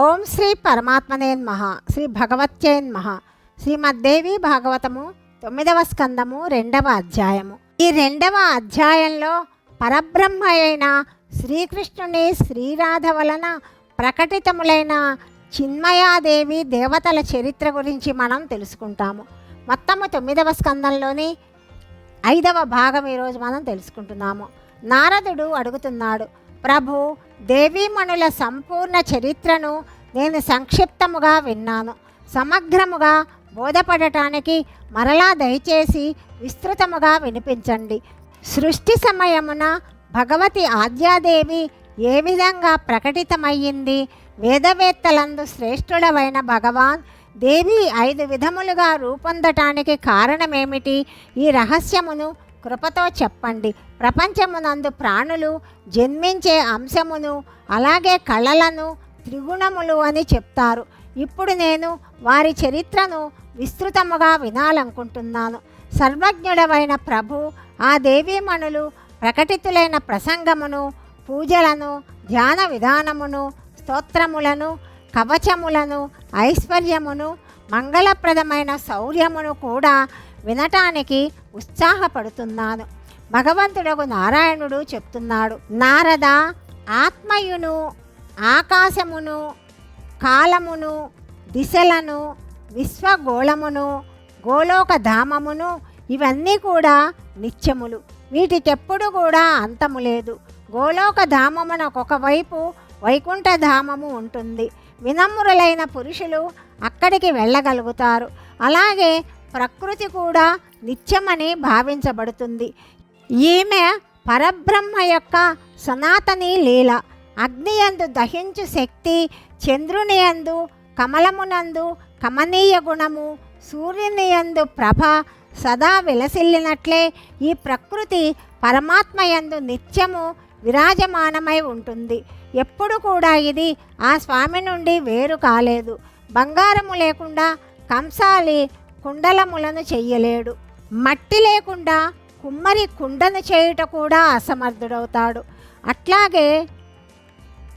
ఓం శ్రీ పరమాత్మనేన్మహ శ్రీ భగవత్యేన్మహ శ్రీమద్దేవి భాగవతము తొమ్మిదవ స్కందము రెండవ అధ్యాయము. ఈ రెండవ అధ్యాయంలో పరబ్రహ్మ అయిన శ్రీకృష్ణుని శ్రీరాధ వలన ప్రకటితములైన చిన్మయాదేవి దేవతల చరిత్ర గురించి మనం తెలుసుకుంటాము. మొత్తము తొమ్మిదవ స్కందంలోని ఐదవ భాగం ఈరోజు మనం తెలుసుకుంటున్నాము. నారదుడు అడుగుతున్నాడు ప్రభు దేవీమణుల సంపూర్ణ చరిత్రను నేను సంక్షిప్తముగా విన్నాను. సమగ్రముగా బోధపడటానికి మరలా దయచేసి విస్తృతముగా వినిపించండి. సృష్టి సమయమున భగవతి ఆద్యాదేవి ఏ విధంగా ప్రకటితమయ్యింది? వేదవేత్తలందు శ్రేష్ఠుడవైన భగవాన్ దేవి ఐదు విధములుగా రూపొందటానికి కారణమేమిటి? ఈ రహస్యమును కృపతో చెప్పండి. ప్రపంచమునందు ప్రాణులు జన్మించే అంశమును అలాగే కళలను త్రిగుణములు అని చెప్తారు. ఇప్పుడు నేను వారి చరిత్రను విస్తృతముగా వినాలనుకుంటున్నాను. సర్వజ్ఞుడవైన ప్రభు ఆ దేవీమణులు ప్రకటితులైన ప్రసంగమును పూజలను ధ్యాన విధానమును స్తోత్రములను కవచములను ఐశ్వర్యమును మంగళప్రదమైన శౌర్యమును కూడా వినటానికి ఉత్సాహపడుతున్నాను. భగవంతుడకు నారాయణుడు చెప్తున్నాడు నారద ఆత్మయును ఆకాశమును కాలమును దిశలను విశ్వగోళమును గోలోక ధామమును ఇవన్నీ కూడా నిత్యములు. వీటికెప్పుడు కూడా అంతము లేదు. గోలోక ధామమునకు ఒకవైపు వైకుంఠ ధామము ఉంటుంది. వినమ్రులైన పురుషులు అక్కడికి వెళ్ళగలుగుతారు. అలాగే ప్రకృతి కూడా నిత్యమని భావించబడుతుంది. ఈమె పరబ్రహ్మ యొక్క సనాతని లీల అగ్నియందు దహించు శక్తి చంద్రుని యందు కమలమునందు కమనీయ గుణము సూర్యుని యందు ప్రభ సదా విలసిల్లినట్లే ఈ ప్రకృతి పరమాత్మయందు నిత్యము విరాజమానమై ఉంటుంది. ఎప్పుడు కూడా ఇది ఆ స్వామి నుండి వేరు కాలేదు. బంగారము లేకుండా కంసాలి కుండలములను చెయ్యలేడు. మట్టి లేకుండా కుమ్మరి కుండను చేయుట కూడా అసమర్థుడవుతాడు. అట్లాగే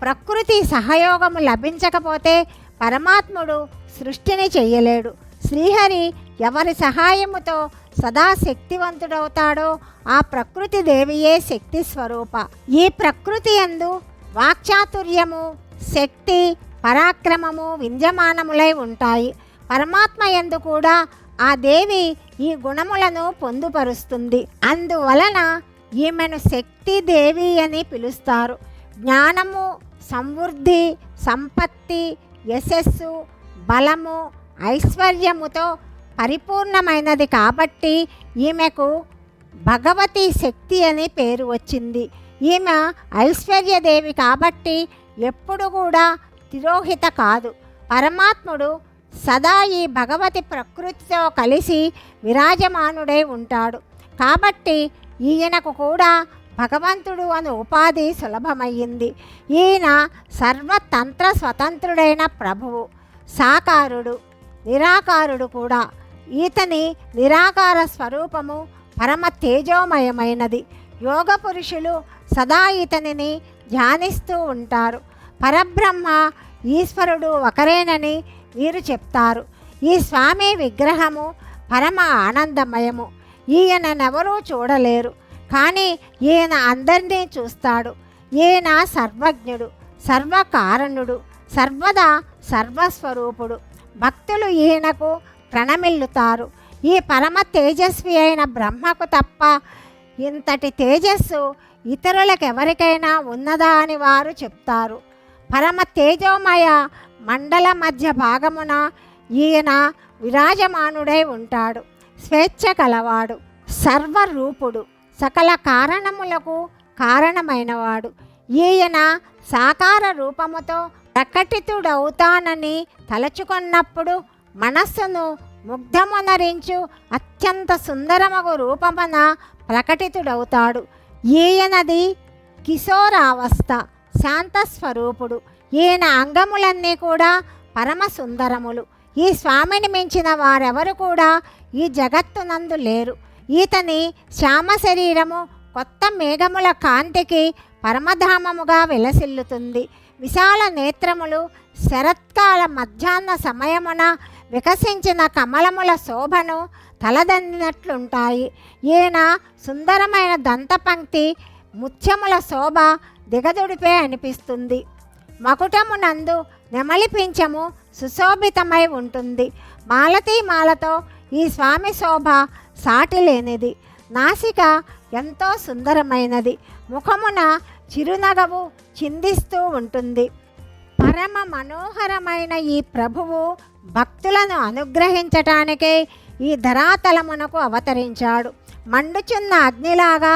ప్రకృతి సహయోగము లభించకపోతే పరమాత్ముడు సృష్టిని చెయ్యలేడు. శ్రీహరి ఎవరి సహాయముతో సదా శక్తివంతుడవుతాడో ఆ ప్రకృతి దేవియే శక్తి స్వరూప. ఈ ప్రకృతి ఎందు వాక్చాతుర్యము శక్తి పరాక్రమము వింజమానములై ఉంటాయి. పరమాత్మ ఎందు కూడా ఆ దేవి ఈ గుణములను పొందుపరుస్తుంది. అందువలన ఈమెను శక్తి దేవి అని పిలుస్తారు. జ్ఞానము సంవృద్ధి సంపత్తి యశస్సు బలము ఐశ్వర్యముతో పరిపూర్ణమైనది కాబట్టి ఈమెకు భగవతి శక్తి అని పేరు వచ్చింది. ఈమె ఐశ్వర్యదేవి కాబట్టి ఎప్పుడు కూడా తిరోహిత కాదు. పరమాత్ముడు సదా ఈ భగవతి ప్రకృతితో కలిసి విరాజమానుడై ఉంటాడు. కాబట్టి ఈయనకు కూడా భగవంతుడు అనే ఉపాధి సులభమయ్యింది. ఈయన సర్వతంత్ర స్వతంత్రుడైన ప్రభువు సాకారుడు నిరాకారుడు కూడా. ఈతని నిరాకార స్వరూపము పరమ తేజోమయమైనది. యోగ పురుషులు సదా ఇతనిని ధ్యానిస్తూ ఉంటారు. పరబ్రహ్మ ఈశ్వరుడు ఒకరేనని వీరు చెప్తారు. ఈ స్వామి విగ్రహము పరమ ఆనందమయము. ఈయననెవరూ చూడలేరు. కానీ ఈయన అందరినీ చూస్తాడు. ఈయన సర్వజ్ఞుడు సర్వకారణుడు సర్వదా సర్వస్వరూపుడు. భక్తులు ఈయనకు ప్రణమిల్లుతారు. ఈ పరమ తేజస్వి అయిన బ్రహ్మకు తప్ప ఇంతటి తేజస్సు ఇతరులకు ఎవరికైనా ఉన్నదా అని వారు చెప్తారు. పరమ తేజోమయ మండల మధ్య భాగమున ఈయన విరాజమానుడై ఉంటాడు. స్వేచ్ఛ కలవాడు సర్వరూపుడు సకల కారణములకు కారణమైనవాడు. ఈయన సాకార రూపముతో ప్రకటితుడవుతానని తలచుకున్నప్పుడు మనస్సును ముగ్ధమునరించు అత్యంత సుందరమగు రూపమున ప్రకటితుడవుతాడు. ఈయనది కిశోరావస్థ శాంతస్వరూపుడు. ఈయన అంగములన్నీ కూడా పరమ సుందరములు ఈ స్వామిని మించిన వారెవరు కూడా ఈ జగత్తునందు లేరు. ఈతని శ్యామ శరీరము కొత్త మేఘముల కాంతికి పరమధామముగా విలసిల్లుతుంది. విశాల నేత్రములు శరత్కాల మధ్యాహ్న సమయమున వికసించిన కమలముల శోభను తలదన్నినట్లుంటాయి. ఈయన సుందరమైన దంతపంక్తి ముత్యముల శోభ దిగదుడిపే అనిపిస్తుంది. మకుటమునందు నెమలిపించము సుశోభితమై ఉంటుంది. మాలతీ మాలతో ఈ స్వామి శోభ సాటి లేనిది నాసిక ఎంతో సుందరమైనది. ముఖమున చిరునగవు చిందిస్తూ ఉంటుంది. పరమ మనోహరమైన ఈ ప్రభువు భక్తులను అనుగ్రహించటానికే ఈ ధరాతలమునకు అవతరించాడు. మండుచున్న అగ్నిలాగా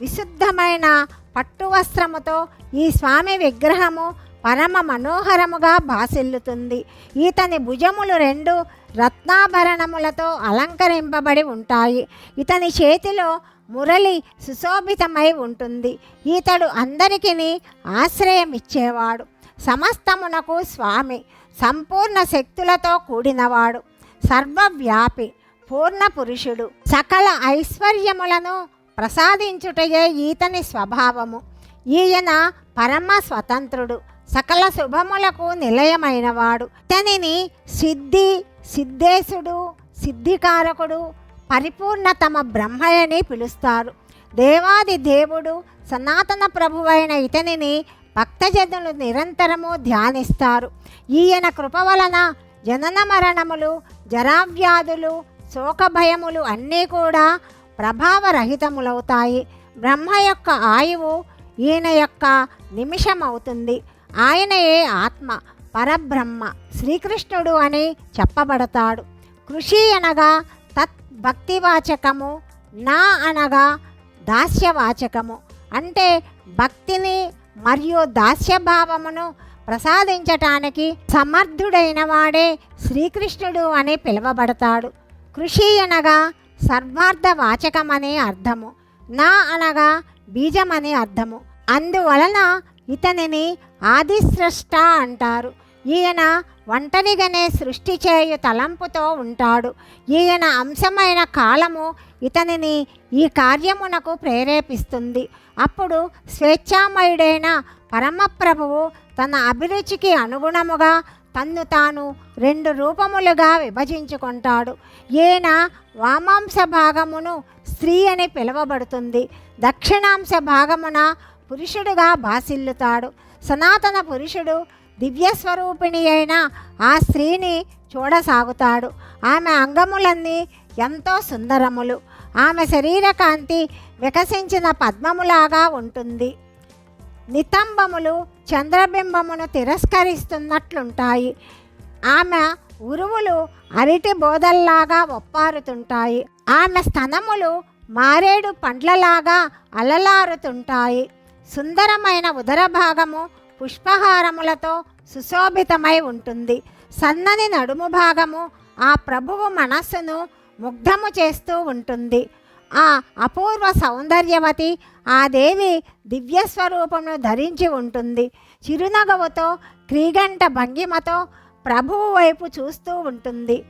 విశుద్ధమైన పట్టు వస్త్రముతో ఈ స్వామి విగ్రహము పరమ మనోహరముగా భాసిల్లుతుంది. ఈతని భుజములు రెండు రత్నాభరణములతో అలంకరింపబడి ఉంటాయి. ఇతని చేతిలో మురళి సుశోభితమై ఉంటుంది. ఈతడు అందరికీ ఆశ్రయం ఇచ్చేవాడు సమస్తమునకు స్వామి సంపూర్ణ శక్తులతో కూడినవాడు. సర్వవ్యాపి పూర్ణ పురుషుడు. సకల ఐశ్వర్యములను ప్రసాదించుటయే ఈతని స్వభావము. ఈయన పరమ స్వతంత్రుడు. సకల శుభములకు నిలయమైనవాడు. ఇతనిని సిద్ధి సిద్ధేశుడు సిద్ధికారకుడు పరిపూర్ణతమ బ్రహ్మయని పిలుస్తారు. దేవాది దేవుడు సనాతన ప్రభువైన ఇతనిని భక్తజనులు నిరంతరము ధ్యానిస్తారు. ఈయన కృప వలన జనన మరణములు జరావ్యాధులు శోకభయములు అన్నీ కూడా ప్రభావరహితములవుతాయి. బ్రహ్మ యొక్క ఆయువు ఈయన యొక్క నిమిషమవుతుంది. ఆయనయే ఆత్మ పరబ్రహ్మ శ్రీకృష్ణుడు అని చెప్పబడతాడు. కృషి అనగా తత్ భక్తివాచకము నా అనగా దాస్యవాచకము. అంటే భక్తిని మరియు దాస్యభావమును ప్రసాదించటానికి సమర్థుడైన వాడే శ్రీకృష్ణుడు అని పిలువబడతాడు. కృషి అనగా సర్వార్థ వాచకమనే అర్థము నా అనగా బీజమనే అర్థము. అందువలన ఇతనిని ఆదిస్రష్ట అంటారు. ఈయన ఒంటరిగానే సృష్టి చేయు తలంపుతో ఉంటాడు. ఈయన అంశమైన కాలము ఇతనిని ఈ కార్యమునకు ప్రేరేపిస్తుంది. అప్పుడు స్వేచ్ఛామయుడైన పరమప్రభువు తన అభిరుచికి అనుగుణముగా తన్ను తాను రెండు రూపములుగా విభజించుకుంటాడు. ఈయన వామాంశ భాగమును స్త్రీ అని పిలువబడుతుంది. దక్షిణాంశ భాగమున పురుషుడుగా భాసిల్లుతాడు. సనాతన పురుషుడు దివ్యస్వరూపిణి అయిన ఆ స్త్రీని చూడసాగుతాడు. ఆమె అంగములన్నీ ఎంతో సుందరములు. ఆమె శరీర కాంతి వికసించిన పద్మములాగా ఉంటుంది. నితంబములు చంద్రబింబమును తిరస్కరిస్తున్నట్లుంటాయి. ఆమె ఉరువులు అరటి బోధల్లాగా ఒప్పారుతుంటాయి. ఆమె స్తనములు మారేడు పండ్లలాగా అలలారుతుంటాయి. సుందరమైన ఉదర భాగము పుష్పహారములతో సుశోభితమై ఉంటుంది. సన్నని నడుము భాగము ఆ ప్రభువు మనస్సును ముగ్ధము చేస్తూ ఉంటుంది. ఆ అపూర్వ సౌందర్యవతి ఆ దేవి దివ్యస్వరూపమును ధరించి ఉంటుంది. చిరునగవుతో క్రీగంట భంగిమతో ప్రభువు వైపు చూస్తూ ఉంటుంది.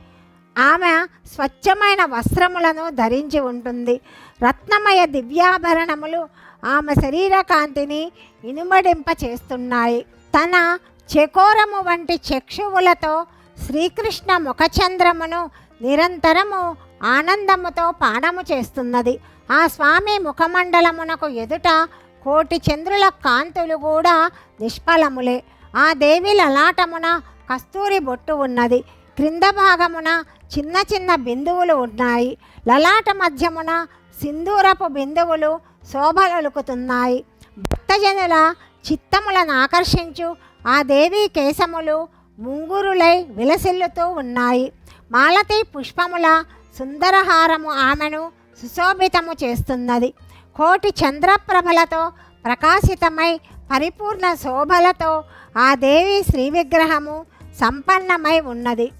ఆమె స్వచ్ఛమైన వస్త్రములను ధరించి ఉంటుంది. రత్నమయ దివ్యాభరణములు ఆమె శరీర కాంతిని ఇనుమడింప చేస్తున్నాయి. తన చెకోరము వంటి చక్షువులతో శ్రీకృష్ణ ముఖచంద్రమును నిరంతరము ఆనందముతో పానము చేస్తున్నది. ఆ స్వామి ముఖమండలమునకు ఎదుట కోటి చంద్రుల కాంతులు కూడా నిష్ఫలములే. ఆ దేవి లలాటమున కస్తూరి బొట్టు ఉన్నది. క్రింద భాగమున చిన్న చిన్న బిందువులు ఉన్నాయి. లలాట మధ్యమున సింధూరపు బిందువులు శోభలొలుకుతున్నాయి భక్తజనుల చిత్తములను ఆకర్షించు. ఆ దేవి కేశములు ముంగురులై విలసిల్లుతూ ఉన్నాయి. మాలతి పుష్పముల సుందరహారము ఆమెను సుశోభితము చేస్తున్నది. కోటి చంద్రప్రభలతో ప్రకాశితమై పరిపూర్ణ శోభలతో ఆ దేవి శ్రీ విగ్రహము సంపన్నమై ఉన్నది.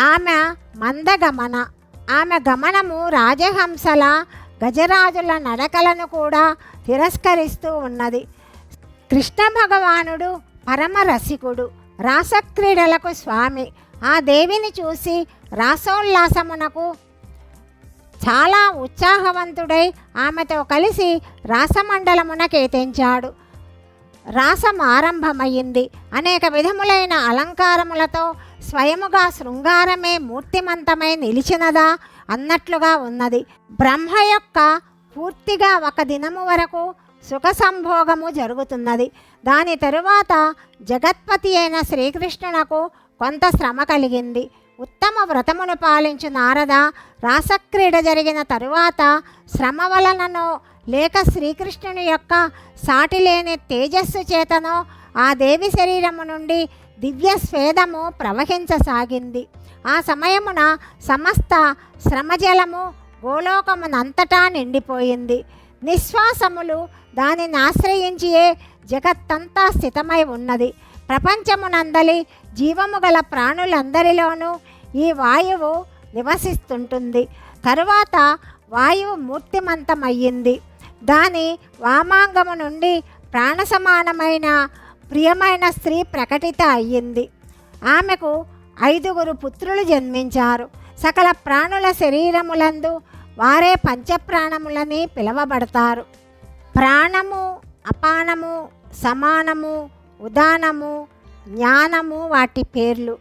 ఆమె మందగమన. ఆమె గమనము రాజహంసల గజరాజుల నడకలను కూడా తిరస్కరిస్తూ ఉన్నది. కృష్ణ భగవానుడు పరమరసికుడు రాసక్రీడలకు స్వామి. ఆ దేవిని చూసి రాసోల్లాసమునకు చాలా ఉత్సాహవంతుడై ఆమెతో కలిసి రాసమండలమున కేతించాడు రాసం ఆరంభమయ్యింది అనేక విధములైన అలంకారములతో స్వయముగా శృంగారమే మూర్తిమంతమై నిలిచినదా? అన్నట్లుగా ఉన్నది. బ్రహ్మ యొక్క పూర్తిగా ఒక దినము వరకు సుఖ సంభోగము జరుగుతున్నది. దాని తరువాత జగత్పతి అయిన శ్రీకృష్ణునకు కొంత శ్రమ కలిగింది. ఉత్తమ వ్రతమును పాలించు నారద రాసక్రీడ జరిగిన తరువాత శ్రమ వలననో లేక శ్రీకృష్ణుని యొక్క సాటి లేని తేజస్సు చేతనో ఆ దేవి శరీరము నుండి దివ్య స్వేదము ప్రవహించసాగింది. ఆ సమయమున సమస్త శ్రమజలము గోలోకమునంతటా నిండిపోయింది. నిశ్వాసములు దానిని ఆశ్రయించియే జగత్తంతా స్థితమై ఉన్నది. ప్రపంచమునందలి జీవము గల ప్రాణులందరిలోనూ ఈ వాయువు నివసిస్తుంటుంది. తరువాత వాయువు మూర్తిమంతమయ్యింది. దాని వామాంగము నుండి ప్రాణసమానమైన ప్రియమైన స్త్రీ ప్రకటిత అయ్యింది. ఆమెకు ఐదుగురు పుత్రులు జన్మించారు. సకల ప్రాణుల శరీరములందు వారే పంచప్రాణములని పిలువబడతారు. ప్రాణము అపానము సమానము ఉదానము జ్ఞానము వాటి పేర్లు.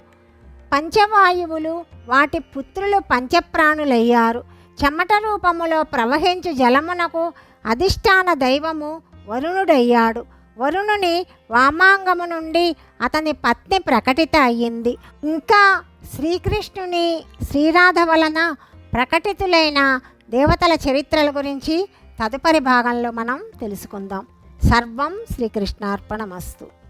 పంచవాయువులు వాటి పుత్రులు పంచప్రాణులయ్యారు. చెమట రూపములో ప్రవహించు జలమునకు అధిష్టాన దైవము వరుణుడయ్యాడు. వరుణుని వామాంగము నుండి అతని పత్ని ప్రకటిత అయ్యింది ఇంకా శ్రీకృష్ణుని శ్రీరాధ వలన ప్రకటితులైన దేవతల చరిత్రల గురించి తదుపరి భాగంలో మనం తెలుసుకుందాం. సర్వం శ్రీకృష్ణార్పణమస్తు.